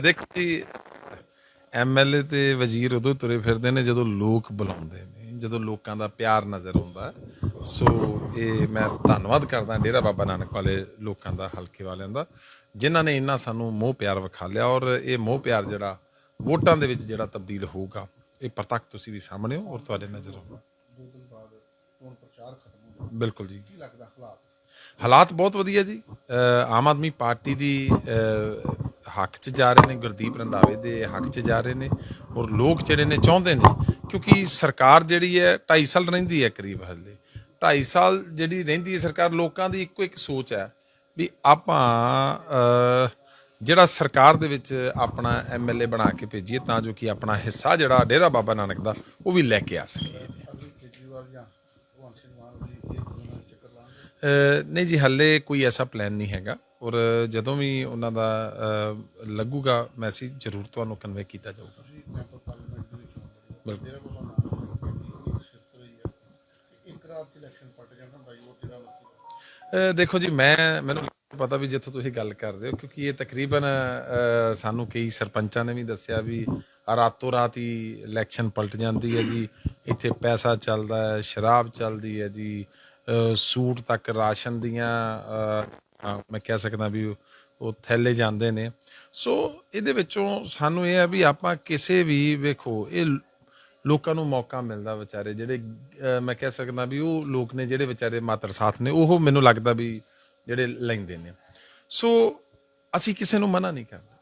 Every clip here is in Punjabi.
ਦੇਖੋ ਜੀ ਐਮਐਲਏ ਤੇ ਵਜ਼ੀਰ ਉਦੋਂ ਤੁਰੇ ਫਿਰਦੇ ਨੇ ਜਦੋਂ ਲੋਕ ਬੁਲਾਉਂਦੇ ਨੇ ਜਦੋਂ ਲੋਕਾਂ ਦਾ ਪਿਆਰ ਨਜ਼ਰ ਆਉਂਦਾ ਸੋ ਇਹ ਮੈਂ ਧੰਨਵਾਦ ਕਰਦਾ ਡੇਰਾ ਬਾਬਾ ਨਾਨਕ ਵਾਲੇ ਲੋਕਾਂ ਦਾ ਹਲਕੇ ਵਾਲਿਆਂ ਦਾ ਜਿਨ੍ਹਾਂ ਨੇ ਇੰਨਾ ਸਾਨੂੰ ਮੋਹ ਪਿਆਰ ਵਿਖਾ ਲਿਆ ਔਰ ਇਹ ਮੋਹ ਪਿਆਰ ਜਿਹੜਾ ਵੋਟਾਂ ਦੇ ਵਿੱਚ ਜਿਹੜਾ ਤਬਦੀਲ ਹੋਊਗਾ ਇਹ ਪ੍ਰਤੱਖ ਤੁਸੀਂ ਵੀ ਸਾਹਮਣੇ ਹੋ ਔਰ ਤੁਹਾਡੇ ਨਜ਼ਰ ਆਉਂਦਾ ਦੋ ਦਿਨ ਬਾਅਦ ਚੋਣ ਪ੍ਰਚਾਰ ਖਤਮ ਹੋ ਗਿਆ ਬਿਲਕੁਲ ਜੀ। ਕੀ ਲੱਗਦਾ ਹਾਲਾਤ? ਹਾਲਾਤ ਬਹੁਤ ਵਧੀਆ ਜੀ। ਆਮ ਆਦਮੀ ਪਾਰਟੀ ਦੀ ਹੱਕ 'ਚ ਜਾ ਰਹੇ ਨੇ, ਗੁਰਦੀਪ ਰੰਧਾਵੇ ਦੇ ਹੱਕ 'ਚ ਜਾ ਰਹੇ ਨੇ ਔਰ ਲੋਕ ਜਿਹੜੇ ਨੇ ਚਾਹੁੰਦੇ ਨੇ, ਕਿਉਂਕਿ ਸਰਕਾਰ ਜਿਹੜੀ ਹੈ 2.5 ਸਾਲ ਰਹਿੰਦੀ ਹੈ ਕਰੀਬ ਹਲੇ। 2.5 ਸਾਲ ਜਿਹੜੀ ਰਹਿੰਦੀ ਹੈ ਸਰਕਾਰ, ਲੋਕਾਂ ਦੀ ਇੱਕੋ ਇੱਕ ਸੋਚ ਹੈ ਵੀ ਆਪਾਂ ਜਿਹੜਾ ਸਰਕਾਰ ਦੇ ਵਿੱਚ ਆਪਣਾ ਐਮਐਲਏ ਬਣਾ ਕੇ ਭੇਜੀਏ ਤਾਂ ਜੋ ਕਿ ਆਪਣਾ ਹਿੱਸਾ ਜਿਹੜਾ ਡੇਰਾ ਬਾਬਾ ਨਾਨਕ ਦਾ, ਉਹ ਵੀ ਲੈ ਕੇ ਆ ਸਕੀਏ ਅਭੀ ਕੇਜਰੀਵਾਲ ਜਾਂ ਭਗਵੰਤ ਸਿੰਘ ਮਾਨ ਜੀ ਇਹ ਦੋਨਾਂ ਦੇ ਚੱਕਰ ਲਾਉਣਗੇ ਅਹ ਨਹੀਂ ਜੀ, ਹੱਲੇ ਕੋਈ ਐਸਾ ਪਲਾਨ ਨਹੀਂ ਹੈਗਾ। ਔਰ ਜਦੋਂ ਵੀ ਉਹਨਾਂ ਦਾ ਲੱਗੂਗਾ ਮੈਸੇਜ ਜ਼ਰੂਰ ਤੁਹਾਨੂੰ ਕਨਵੇ ਕੀਤਾ ਜਾਊਗਾ। ਬਿਲਕੁਲ। ਦੇਖੋ ਜੀ, ਮੈਂ, ਮੈਨੂੰ ਪਤਾ ਵੀ ਜਿੱਥੋਂ ਤੁਸੀਂ ਗੱਲ ਕਰਦੇ ਹੋ, ਕਿਉਂਕਿ ਇਹ ਤਕਰੀਬਨ ਸਾਨੂੰ ਕਈ ਸਰਪੰਚਾਂ ਨੇ ਵੀ ਦੱਸਿਆ ਵੀ ਰਾਤੋਂ ਰਾਤ ਹੀ ਇਲੈਕਸ਼ਨ ਪਲਟ ਜਾਂਦੀ ਹੈ ਜੀ। ਇੱਥੇ ਪੈਸਾ ਚੱਲਦਾ ਹੈ, ਸ਼ਰਾਬ ਚੱਲਦੀ ਹੈ ਜੀ। ਸੂਟ ਤੱਕ ਰਾਸ਼ਨ ਦੀਆਂ ਮੈਂ ਕਹਿ ਸਕਦਾ ਵੀ ਉਹ- ਥੈਲੇ ਜਾਂਦੇ ਨੇ। ਸੋ ਇਹਦੇ ਵਿੱਚੋਂ ਸਾਨੂੰ ਇਹ ਹੈ ਵੀ ਆਪਾਂ ਕਿਸੇ ਵੀ, ਵੇਖੋ, ਇਹ ਲੋਕਾਂ ਨੂੰ ਮੌਕਾ ਮਿਲਦਾ ਵਿਚਾਰੇ ਜਿਹੜੇ ਮੈਂ ਕਹਿ ਸਕਦਾ ਵੀ ਉਹ ਲੋਕ ਨੇ ਜਿਹੜੇ ਵਿਚਾਰੇ ਮਾਤਰ ਸਾਥ ਨੇ, ਉਹ ਮੈਨੂੰ ਲੱਗਦਾ ਵੀ ਜਿਹੜੇ ਲੈਂਦੇ ਨੇ। ਸੋ ਅਸੀਂ ਕਿਸੇ ਨੂੰ ਮਨਾ ਨਹੀਂ ਕਰਦੇ।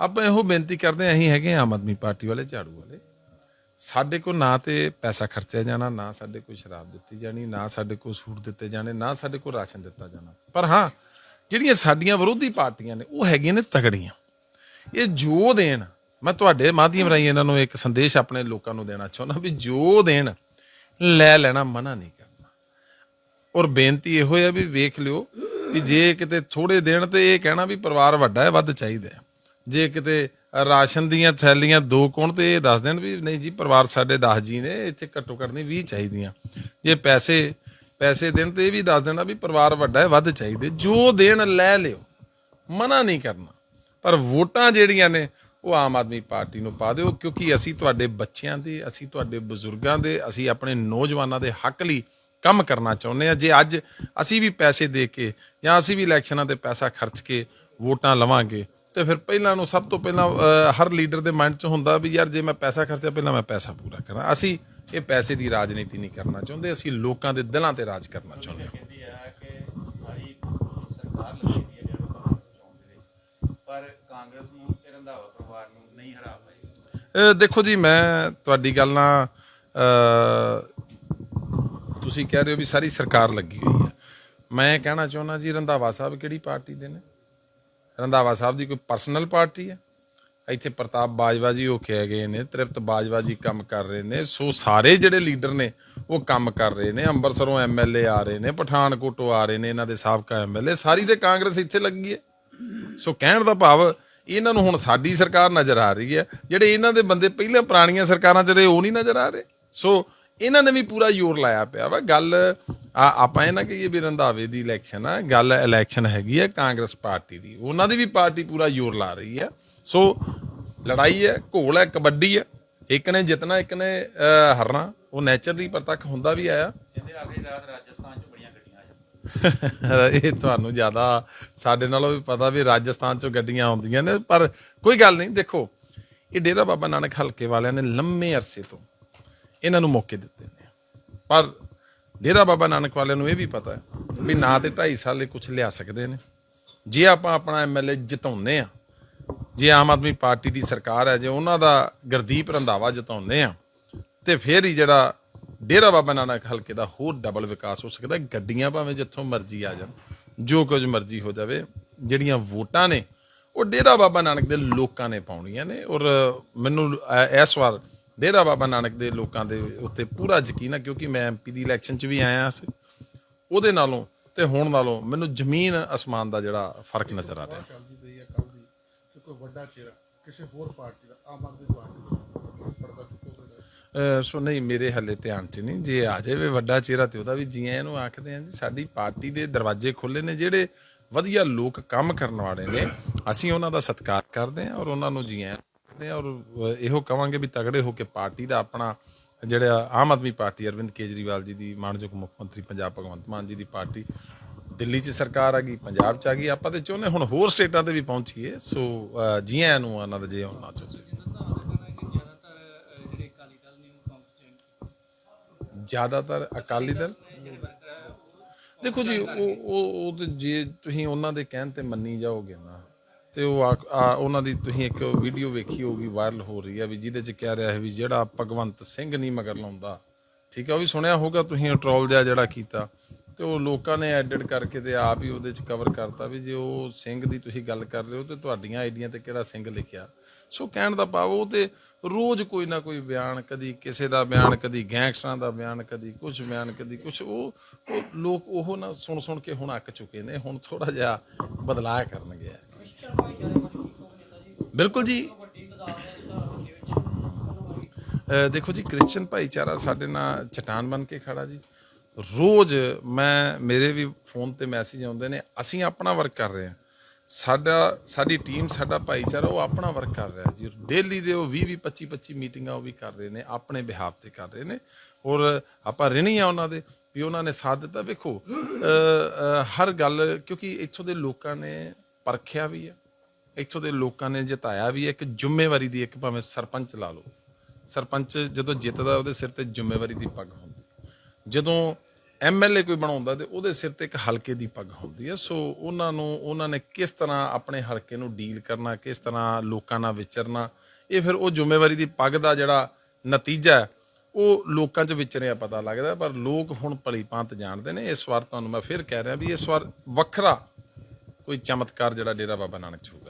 ਆਪਾਂ ਇਹੋ ਬੇਨਤੀ ਕਰਦੇ ਹਾਂ, ਅਸੀਂ ਹੈਗੇ ਆਮ ਆਦਮੀ ਪਾਰਟੀ ਵਾਲੇ, ਝਾੜੂ ਵਾਲੇ। ਸਾਡੇ ਕੋਲ ਨਾ ਤੇ ਪੈਸਾ ਖਰਚਿਆ ਜਾਣਾ, ਨਾ ਸਾਡੇ ਕੋਲ ਸ਼ਰਾਬ ਦਿੱਤੀ ਜਾਣੀ, ਨਾ ਸਾਡੇ ਕੋਲ ਸੂਟ ਦਿੱਤੇ ਜਾਣੇ, ਨਾ ਸਾਡੇ ਕੋਲ ਰਾਸ਼ਨ ਦਿੱਤਾ ਜਾਣਾ। ਪਰ ਹਾਂ, ਜਿਹੜੀਆਂ ਸਾਡੀਆਂ ਵਿਰੋਧੀ ਪਾਰਟੀਆਂ ਨੇ, ਉਹ ਹੈਗੀਆਂ ਨੇ ਤਗੜੀਆਂ। ਇਹ ਜੋ ਦੇਣ, ਮੈਂ ਤੁਹਾਡੇ ਮਾਧਿਅਮ ਰਾਹੀਂ ਇਹਨਾਂ ਨੂੰ ਇੱਕ ਸੰਦੇਸ਼ ਆਪਣੇ ਲੋਕਾਂ ਨੂੰ ਦੇਣਾ ਚਾਹੁੰਦਾ ਵੀ ਜੋ ਦੇਣ, ਲੈ ਲੈਣਾ, ਮਨਾ ਨਹੀਂ ਕਰਨਾ। ਔਰ ਬੇਨਤੀ ਇਹੋ ਹੈ ਵੀ ਵੇਖ ਲਿਓ ਵੀ ਜੇ ਕਿਤੇ ਥੋੜੇ ਦੇਣ ਤੇ ਇਹ ਕਹਿਣਾ ਵੀ ਪਰਿਵਾਰ ਵੱਡਾ ਹੈ, ਵੱਧ ਚਾਹੀਦਾ ਜੇ ਕਿਤੇ ਰਾਸ਼ਨ ਦੀਆਂ ਥੈਲੀਆਂ ਦੋ ਕੋਣ ਤੇ ਇਹ ਦੱਸ ਦੇਣ ਵੀ ਨਹੀਂ ਜੀ, ਪਰਿਵਾਰ ਸਾਡੇ 10 ਜੀ ਨੇ, ਇੱਥੇ ਘੱਟੋ ਘੱਟ ਨਹੀਂ 20 ਚਾਹੀਦੀਆਂ। ਜੇ ਪੈਸੇ ਪੈਸੇ ਦੇਣ ਤੇ ਇਹ ਵੀ ਦੱਸ ਦੇਣਾ ਵੀ ਪਰਿਵਾਰ ਵੱਡਾ ਹੈ, ਵੱਧ ਚਾਹੀਦੇ। ਜੋ ਦੇਣ ਲੈ ਲਿਓ, ਮਨਾ ਨਹੀਂ ਕਰਨਾ। ਪਰ ਵੋਟਾਂ ਜਿਹੜੀਆਂ ਨੇ, ਉਹ ਆਮ ਆਦਮੀ ਪਾਰਟੀ ਨੂੰ ਪਾ ਦਿਓ, ਕਿਉਂਕਿ ਅਸੀਂ ਤੁਹਾਡੇ ਬੱਚਿਆਂ ਦੇ, ਅਸੀਂ ਤੁਹਾਡੇ ਬਜ਼ੁਰਗਾਂ ਦੇ, ਅਸੀਂ ਆਪਣੇ ਨੌਜਵਾਨਾਂ ਦੇ ਹੱਕ ਲਈ ਕੰਮ ਕਰਨਾ ਚਾਹੁੰਦੇ ਆ ਜੇ ਅੱਜ ਅਸੀਂ ਵੀ ਪੈਸੇ ਦੇ ਕੇ ਜਾਂ ਅਸੀਂ ਵੀ ਇਲੈਕਸ਼ਨਾਂ ਤੇ ਪੈਸਾ ਖਰਚ ਕੇ ਵੋਟਾਂ ਲਵਾਂਗੇ ਤੇ ਫਿਰ ਪਹਿਲਾਂ ਨੂੰ ਸਭ ਤੋਂ ਪਹਿਲਾਂ ਅਹ, ਹਰ ਲੀਡਰ ਦੇ ਮਾਈਂਡ 'ਚ ਹੁੰਦਾ ਵੀ ਯਾਰ ਜੇ ਮੈਂ ਪੈਸਾ ਖਰਚਿਆ ਪਹਿਲਾਂ ਮੈਂ ਪੈਸਾ ਪੂਰਾ ਕਰਾਂ। ਅਸੀਂ ਇਹ ਪੈਸੇ ਦੀ ਰਾਜਨੀਤੀ ਨਹੀਂ ਕਰਨਾ ਚਾਹੁੰਦੇ ਅਸੀਂ ਲੋਕਾਂ ਦੇ ਦਿਲਾਂ ਤੇ ਰਾਜ ਕਰਨਾ ਚਾਹੁੰਦੇ ਹਾਂ। ਕਹਿੰਦੀ ਆ ਕਿ ਸਾਰੀ ਸਰਕਾਰ ਲੱਗੀ ਹੈ ਜਿਹੜਾ ਭਾਰਤ ਚੋਣ ਦੇ ਵਿੱਚ ਪਰ ਕਾਂਗਰਸ ਨੂੰ ਤੇ ਰੰਧਾਵਾ ਪਰਿਵਾਰ ਨੂੰ ਨਹੀਂ ਹਰਾ ਪਾਈ। ਅਹ ਦੇਖੋ ਜੀ ਮੈਂ ਤੁਹਾਡੀ ਗੱਲ ਨਾਲ ਅਹ, ਤੁਸੀਂ ਕਹਿ ਰਹੇ ਹੋ ਵੀ ਸਾਰੀ ਸਰਕਾਰ ਲੱਗੀ ਹੋਈ ਹੈ। ਮੈਂ ਕਹਿਣਾ ਚਾਹੁੰਦਾ ਜੀ ਰੰਧਾਵਾ ਸਾਹਿਬ ਕਿਹੜੀ ਪਾਰਟੀ ਦੇ ਨੇ? ਰੰਧਾਵਾ ਸਾਹਿਬ ਦੀ ਕੋਈ ਪਰਸਨਲ ਪਾਰਟੀ ਹੈ? ਇੱਥੇ ਪ੍ਰਤਾਪ ਬਾਜਵਾ ਜੀ ਉਹ ਕਹਿ ਗਏ ਨੇ, ਤ੍ਰਿਪਤ ਬਾਜਵਾ ਜੀ ਕੰਮ ਕਰ ਰਹੇ ਨੇ। ਸੋ ਸਾਰੇ ਜਿਹੜੇ ਲੀਡਰ ਨੇ, ਉਹ ਕੰਮ ਕਰ ਰਹੇ ਨੇ। ਅੰਮ੍ਰਿਤਸਰੋਂ ਐਮਐਲਏ ਆ ਰਹੇ ਨੇ, ਪਠਾਨਕੋਟੋਂ ਆ ਰਹੇ ਨੇ, ਇਹਨਾਂ ਦੇ ਸਾਬਕਾ ਐਮਐਲਏ ਸਾਰੀ ਤੇ ਕਾਂਗਰਸ ਇੱਥੇ ਲੱਗੀ ਹੈ। ਸੋ ਕਹਿਣ ਦਾ ਭਾਵ, ਇਹਨਾਂ ਨੂੰ ਹੁਣ ਸਾਡੀ ਸਰਕਾਰ ਨਜ਼ਰ ਆ ਰਹੀ ਹੈ। ਜਿਹੜੇ ਇਹਨਾਂ ਦੇ ਬੰਦੇ ਪਹਿਲਾਂ ਪੁਰਾਣੀਆਂ ਸਰਕਾਰਾਂ ਚ ਰਹੇ, ਉਹ ਨਹੀਂ ਨਜ਼ਰ ਆ ਰਹੇ। ਸੋ ਇਹਨਾਂ ਨੇ ਵੀ ਪੂਰਾ ਜ਼ੋਰ ਲਾਇਆ ਪਿਆ ਵਾ। ਗੱਲ ਆ- ਆਪਾਂ ਇਹ ਨਾ ਕਹੀਏ ਵੀ ਰੰਧਾਵੇ ਦੀ ਇਲੈਕਸ਼ਨ ਆ ਗੱਲ ਇਲੈਕਸ਼ਨ ਹੈਗੀ ਹੈ ਕਾਂਗਰਸ ਪਾਰਟੀ ਦੀ। ਉਹਨਾਂ ਦੀ ਵੀ ਪਾਰਟੀ ਪੂਰਾ ਜ਼ੋਰ ਲਾ ਰਹੀ ਹੈ ਸੋ ਲੜਾਈ ਹੈ ਘੋਲ ਹੈ ਕਬੱਡੀ ਹੈ। ਇੱਕ ਨੇ ਜਿੱਤਣਾ ਇੱਕ ਨੇ ਹਾਰਨਾ। ਉਹ ਨੇਚਰਲੀ ਪ੍ਰਤੱਖ ਹੁੰਦਾ ਵੀ ਆਇਆ। ਕਹਿੰਦੇ ਆਖਰੀ ਰਾਤ ਰਾਜਸਥਾਨ 'ਚ ਬੜੀਆਂ ਗੱਡੀਆਂ ਆ ਇਹ ਤੁਹਾਨੂੰ ਜ਼ਿਆਦਾ ਸਾਡੇ ਨਾਲੋਂ ਵੀ ਪਤਾ ਵੀ ਰਾਜਸਥਾਨ ਚੋਂ ਗੱਡੀਆਂ ਆਉਂਦੀਆਂ ਨੇ। ਪਰ ਕੋਈ ਗੱਲ ਨਹੀਂ ਦੇਖੋ ਇਹ ਡੇਰਾ ਬਾਬਾ ਨਾਨਕ ਹਲਕੇ ਵਾਲਿਆਂ ਨੇ ਲੰਮੇ ਅਰਸੇ ਤੋਂ ਇਹਨਾਂ ਨੂੰ ਮੌਕੇ ਦਿੱਤੇ ਨੇ। ਪਰ ਡੇਰਾ ਬਾਬਾ ਨਾਨਕ ਵਾਲਿਆਂ ਨੂੰ ਇਹ ਵੀ ਪਤਾ ਹੈ ਵੀ ਨਾ ਤੇ 2.5 ਸਾਲੇ ਕੁਝ ਲਿਆ ਸਕਦੇ ਨੇ। ਜੇ ਆਪਾਂ ਆਪਣਾ ਐਮਐਲਏ ਜਿਤਾਉਂਦੇ ਆ ਜੇ ਆਮ ਆਦਮੀ ਪਾਰਟੀ ਦੀ ਸਰਕਾਰ ਹੈ, ਜੇ ਉਹਨਾਂ ਦਾ ਗੁਰਦੀਪ ਰੰਧਾਵਾ ਜਿਤਾਉਂਦੇ ਆ ਤੇ ਫਿਰ ਹੀ ਜਿਹੜਾ ਡੇਰਾ ਬਾਬਾ ਨਾਨਕ ਹਲਕੇ ਦਾ ਹੋਰ ਡਬਲ ਵਿਕਾਸ ਹੋ ਸਕਦਾ ਗੱਡੀਆਂ ਭਾਵੇਂ ਜਿੱਥੋਂ ਮਰਜ਼ੀ ਆ ਜਾਣ, ਜੋ ਕੁਝ ਮਰਜ਼ੀ ਹੋ ਜਾਵੇ, ਜਿਹੜੀਆਂ ਵੋਟਾਂ ਨੇ, ਉਹ ਡੇਰਾ ਬਾਬਾ ਨਾਨਕ ਦੇ ਲੋਕਾਂ ਨੇ ਪਾਉਣੀਆਂ ਨੇ। ਔਰ ਮੈਨੂੰ ਇਸ ਵਾਰ ਡੇਰਾ ਬਾਬਾ ਨਾਨਕ ਦੇ ਲੋਕਾਂ ਦੇ ਉੱਤੇ ਪੂਰਾ ਯਕੀਨ ਹੈ ਕਿਉਂਕਿ ਮੈਂ ਐਮਪੀ ਦੀ ਇਲੈਕਸ਼ਨ 'ਚ ਵੀ ਆਇਆ ਸੀ। ਉਹਦੇ ਨਾਲੋਂ ਤੇ ਹੁਣ ਨਾਲੋਂ ਮੈਨੂੰ ਜ਼ਮੀਨ ਅਸਮਾਨ ਦਾ ਜਿਹੜਾ ਫ਼ਰਕ ਨਜ਼ਰ ਆ ਰਿਹਾ। ਚੱਲਦੀ ਪਈ ਹੈ ਕੱਲ ਦੀ ਕਿ ਕੋਈ ਵੱਡਾ ਚਿਹਰਾ ਕਿਸੇ ਹੋਰ ਪਾਰਟੀ ਦਾ ਆਮ ਆਦਮੀ ਪਾਰਟੀ ਦਾ ਪਰਦਾ ਚੁੱਕੋਗੇ ਅਹ ਸੋ ਨਹੀਂ ਮੇਰੇ ਹੱਲੇ ਧਿਆਨ 'ਚ ਨਹੀਂ। ਜੇ ਆ ਜਾਵੇ ਵੱਡਾ ਚਿਹਰਾ ਤੇ ਉਹਦਾ ਵੀ ਜੀ ਆਇਆਂ ਨੂੰ ਆਖਦੇ ਆਂ ਜੀ ਸਾਡੀ ਪਾਰਟੀ ਦੇ ਦਰਵਾਜ਼ੇ ਖੁੱਲੇ ਨੇ ਜਿਹੜੇ ਵਧੀਆ ਲੋਕ ਕੰਮ ਕਰਨ ਵਾਲੇ ਨੇ ਅਸੀਂ ਉਹਨਾਂ ਦਾ ਸਤਿਕਾਰ ਕਰਦੇ ਹਾਂ ਔਰ ਉਹਨਾਂ ਨੂੰ ਜੀ ਆਇਆਂ ਕਰਦੇ ਹਾਂ ਔਰ ਇਹੋ ਕਵਾਂਗੇ ਵੀ ਤਗੜੇ ਹੋ ਕੇ ਪਾਰਟੀ ਦਾ ਆਪਣਾ ਜਿਹੜਾ ਆਮ ਆਦਮੀ ਪਾਰਟੀ ਅਰਵਿੰਦ ਕੇਜਰੀਵਾਲ ਜੀ ਦੀ ਮਾਨਯੋਗ ਮੁੱਖ ਮੰਤਰੀ ਪੰਜਾਬ ਭਗਵੰਤ ਮਾਨ ਜੀ ਦੀ ਪਾਰਟੀ ਦਿੱਲੀ 'ਚ ਸਰਕਾਰ ਆ ਗਈ ਪੰਜਾਬ 'ਚ ਆ ਗਈ। ਆਪਾਂ ਤੇ ਚਾਹੁੰਦੇ ਹੁਣ ਹੋਰ ਸਟੇਟਾਂ ਤੇ ਵੀ ਪਹੁੰਚੀਏ। ਸੋ ਅ, ਨੂੰ ਉਹਨਾਂ ਦਾ ਜੇ ਆਉਣਾ ਚਾਹੁੰਦੇ। ਜ਼ਿਆਦਾਤਰ ਅਕਾਲੀ ਦਲ। ਦੇਖੋ ਜੀ ਉਹ ਉਹ ਉਹ ਤੇ ਜੇ ਤੁਸੀਂ ਉਹਨਾਂ ਦੇ ਕਹਿਣ ਤੇ ਮੰਨੀ ਜਾਓਗੇ ਨਾ ਤੇ ਉਹ ਆ- ਆ ਉਹਨਾਂ ਦੀ ਤੁਸੀਂ ਇੱਕ ਵੀਡੀਓ ਵੇਖੀ ਹੋਊਗੀ ਵਾਇਰਲ ਹੋ ਰਹੀ ਹੈ ਵੀ ਜਿਹਦੇ ਚ ਕਹਿ ਰਿਹਾ ਹੈ ਵੀ ਜਿਹੜਾ ਭਗਵੰਤ ਸਿੰਘ ਨਹੀਂ ਮਗਰ ਲਾਉਂਦਾ। ਠੀਕ ਹੈ ਉਹ ਵੀ ਸੁਣਿਆ ਹੋਊਗਾ ਤੁਸੀਂ ਟਰੋਲ ਜਿਹਾ ਜਿਹੜਾ ਕੀਤਾ। ਤੇ ਉਹ ਲੋਕਾਂ ਨੇ ਐਡਿਟ ਕਰਕੇ ਤੇ ਆਪ ਹੀ ਉਹਦੇ ਚ ਕਵਰ ਕਰਤਾ ਵੀ ਜੇ ਉਹ ਸਿੰਘ ਦੀ ਤੁਸੀਂ ਗੱਲ ਕਰ ਰਹੇ ਹੋ ਤੇ ਤੁਹਾਡੀਆਂ ਆਈਡੀਆਂ ਤੇ ਕਿਹੜਾ ਸਿੰਘ ਲਿਖਿਆ। ਸੋ ਕਹਿਣ ਦਾ ਭਾਵ ਉਹ ਤੇ ਰੋਜ਼ ਕੋਈ ਨਾ ਕੋਈ ਬਿਆਨ, ਕਦੀ ਕਿਸੇ ਦਾ ਬਿਆਨ, ਕਦੀ ਗੈਂਗਸਟਰਾਂ ਦਾ ਬਿਆਨ, ਕਦੀ ਕੁਝ ਬਿਆਨ, ਕਦੀ ਕੁਝ ਉਹ ਉਹ ਲੋਕ ਉਹ ਨਾ ਸੁਣ ਸੁਣ ਕੇ ਹੁਣ ਅੱਕ ਚੁੱਕੇ ਨੇ, ਹੁਣ ਥੋੜਾ ਜਿਹਾ ਬਦਲਾਅ ਕਰਨਗੇ। ਬਿਲਕੁਲ ਜੀ। ਦੇਖੋ ਜੀ ਕ੍ਰਿਸਚੀਅਨ ਭਾਈਚਾਰਾ ਸਾਡੇ ਨਾਲ ਚਟਾਨ ਬਣ ਕੇ ਖੜਾ ਜੀ। ਰੋਜ਼ ਮੈਂ, ਮੇਰੇ ਵੀ ਫੋਨ ਤੇ ਮੈਸੇਜ ਆਉਂਦੇ ਨੇ, ਅਸੀਂ ਆਪਣਾ ਵਰਕ ਕਰ ਰਹੇ ਹਾਂ। ਸਾਡਾ, ਸਾਡੀ ਟੀਮ ਸਾਡਾ ਭਾਈਚਾਰਾ, ਉਹ ਆਪਣਾ ਵਰਕ ਕਰ ਰਿਹਾ ਜੀ। ਡੇਲੀ ਦੇ ਉਹ 20 20 25 25 ਮੀਟਿੰਗਾਂ ਉਹ ਵੀ ਕਰ ਰਹੇ ਨੇ, ਆਪਣੇ ਬਿਹਾਫ ਤੇ ਕਰ ਰਹੇ ਨੇ। ਔਰ ਆਪਾਂ ਰਿਣੀ ਆ ਉਹਨਾਂ ਦੇ, ਵੀ ਉਹਨਾਂ ਨੇ ਸਾਥ ਦਿੱਤਾ। ਵੇਖੋ ਹਰ ਗੱਲ, ਕਿਉਂਕਿ ਇੱਥੋਂ ਦੇ ਲੋਕਾਂ ਨੇ ਪਰਖਿਆ ਵੀ ਹੈ ਇੱਥੋਂ ਦੇ ਲੋਕਾਂ ਨੇ ਜਿਤਾਇਆ ਵੀ ਇੱਕ ਜ਼ਿੰਮੇਵਾਰੀ ਦੀ ਇੱਕ ਭਾਵੇਂ ਸਰਪੰਚ ਲਾ ਲਓ। ਸਰਪੰਚ ਜਦੋਂ ਜਿੱਤਦਾ, ਉਹਦੇ ਸਿਰ ਤੇ ਜ਼ਿੰਮੇਵਾਰੀ ਦੀ ਪੱਗ ਹੁੰਦੀ। ਜਦੋਂ ਐਮਐਲਏ ਕੋਈ ਬਣਾਉਂਦਾ ਤੇ ਉਹਦੇ ਸਿਰ ਤੇ ਇੱਕ ਹਲਕੇ ਦੀ ਪੱਗ ਹੁੰਦੀ ਹੈ। ਸੋ ਉਹਨਾਂ ਨੂੰ, ਉਹਨਾਂ ਨੇ ਕਿਸ ਤਰ੍ਹਾਂ ਆਪਣੇ ਹਲਕੇ ਨੂੰ ਡੀਲ ਕਰਨਾ, ਕਿਸ ਤਰ੍ਹਾਂ ਲੋਕਾਂ ਨਾਲ ਵਿਚਰਨਾ, ਇਹ ਫਿਰ ਉਹ ਜ਼ਿੰਮੇਵਾਰੀ ਦੀ ਪੱਗ ਦਾ ਜਿਹੜਾ ਨਤੀਜਾ ਉਹ ਲੋਕਾਂ 'ਚ ਵਿਚਰਿਆ ਪਤਾ ਲੱਗਦਾ ਪਰ ਲੋਕ ਹੁਣ ਭਲੀ ਭਾਂਤ ਜਾਣਦੇ ਨੇ। ਇਸ ਵਾਰ ਤੁਹਾਨੂੰ ਮੈਂ ਫਿਰ ਕਹਿ ਰਿਹਾ ਵੀ ਇਸ ਵਾਰ ਵੱਖਰਾ ਕੋਈ ਚਮਤਕਾਰ ਜਿਹੜਾ ਡੇਰਾ ਬਾਬਾ ਨਾਨਕ ਚ ਹੋਊਗਾ।